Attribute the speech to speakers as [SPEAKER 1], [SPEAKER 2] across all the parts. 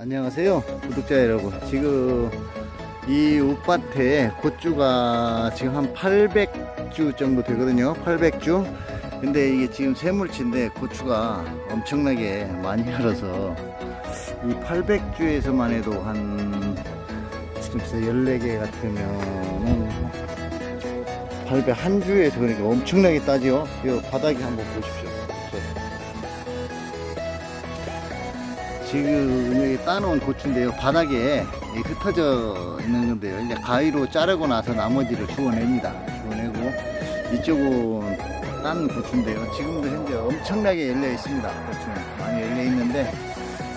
[SPEAKER 1] 안녕하세요 구독자 여러분. 지금 이 웃밭에 고추가 지금 한 800주 정도 되거든요. 800주. 근데 이게 지금 새물치인데 고추가 엄청나게 많이 열어서 이 800주에서만 해도 한 지금 14개 같으면은 800 한 주에서 그러니까 엄청나게 따지요. 이 바닥에 한번 보십시오 지금 여기 따놓은 고추인데요. 바닥에 이 흩어져 있는 건데요. 이제 가위로 자르고 나서 나머지를 주워냅니다. 주워내고 이쪽은 딴 고추인데요. 지금도 현재 엄청나게 열려 있습니다. 고추는 많이 열려 있는데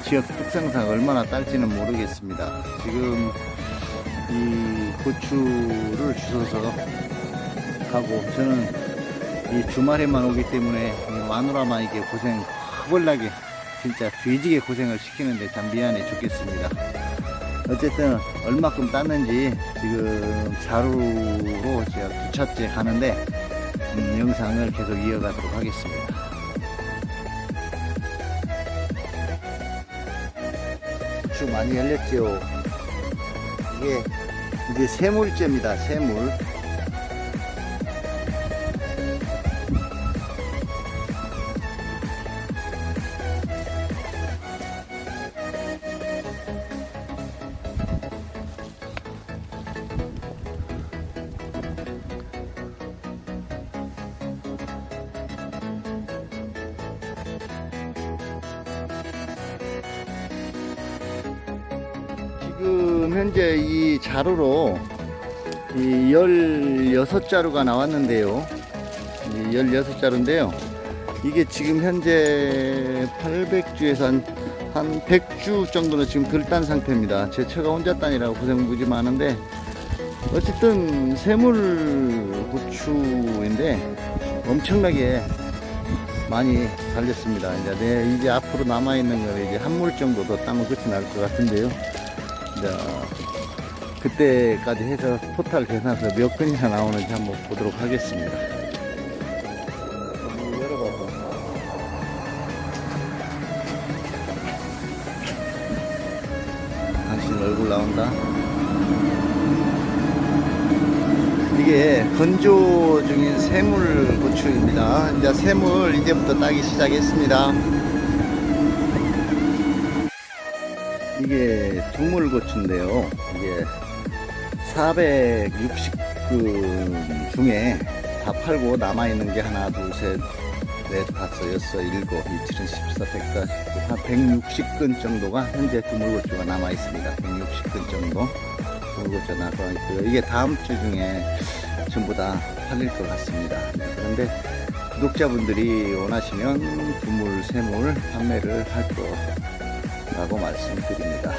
[SPEAKER 1] 지역 특성상 얼마나 딸지는 모르겠습니다. 지금 이 고추를 주워서 가고 저는 이 주말에만 오기 때문에 이 마누라만 이게 고생 허벌나게 진짜 뒤지게 고생을 시키는데 참 미안해 죽겠습니다. 어쨌든 얼마큼 땄는지 지금 자루로 제가 두 차째 가는데 음, 영상을 계속 이어가도록 하겠습니다. 고추 많이 열렸죠. 이게 이제 새물째입니다. 새물. 지금 현재 이 자루로 이 16자루가 나왔는데요. 이 16자루인데요. 이게 지금 현재 800주에서 한, 한 100주 정도는 지금 덜딴 상태입니다. 제 처가 혼자 딴이라고 고생 무지 많은데 어쨌든 새물 고추인데 엄청나게 많이 달렸습니다. 이제 내 이제 앞으로 남아 있는 건 이제 한 물 정도 더 따면 끝이 날 것 같은데요. 이제 그때까지 해서 토탈 계산해서 몇 건이나 나오는지 한번 보도록 하겠습니다. 당신 얼굴 나온다. 이게 건조 중인 새물 고추입니다. 이제 새물 이제부터 따기 시작했습니다. 이게 두물고추인데요. 이게 460근 중에 다 팔고 남아있는 게 하나, 둘, 셋, 넷, 다섯, 여섯, 일곱, 이칠은 14, 149, 한 160근 정도가 현재 두물고추가 남아있습니다. 160근 정도 두물고추가 남아있고요. 이게 다음 주 중에 전부 다 팔릴 것 같습니다. 그런데 구독자분들이 원하시면 두물, 새물 판매를 할 거. 라고 말씀드립니다.